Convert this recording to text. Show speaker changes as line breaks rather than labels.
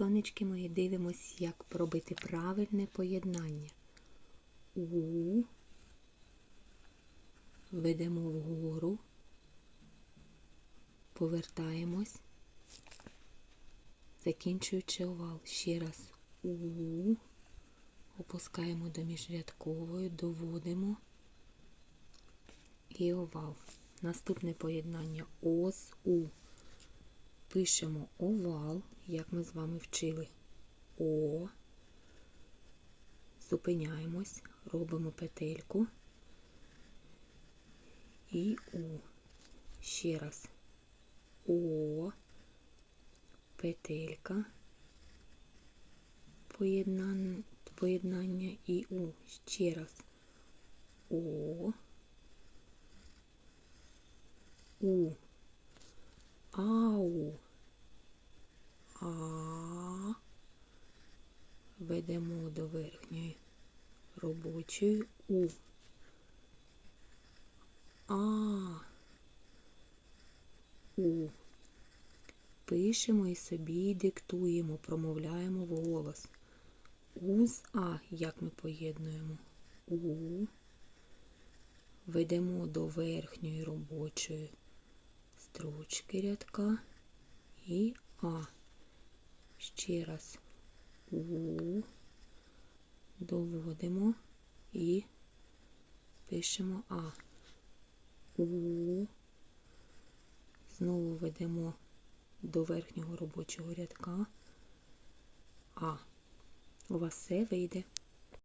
сонечки мої, дивимось, як пробити правильне поєднання. У. Ведемо вгору. Повертаємось. Закінчуючи овал. Ще раз У. Опускаємо до міжрядкової, доводимо і овал. Наступне поєднання ос У. Пишемо овал, як ми з вами вчили. О. Зупиняємось, робимо петельку і У. Ще раз. О. Петелька. Поєднання, поєднання і У. Ще раз. О. У. Ау. А. Ведемо до верхньої робочої У. А. У. Пишемо і собі диктуємо, промовляємо вголос. У з А, як ми поєднуємо. У. Ведемо до верхньої робочої строчки рядка і А. Ще раз У. Доводимо і пишемо А. У. Знову ведемо до верхнього робочого рядка. А. У вас все вийде.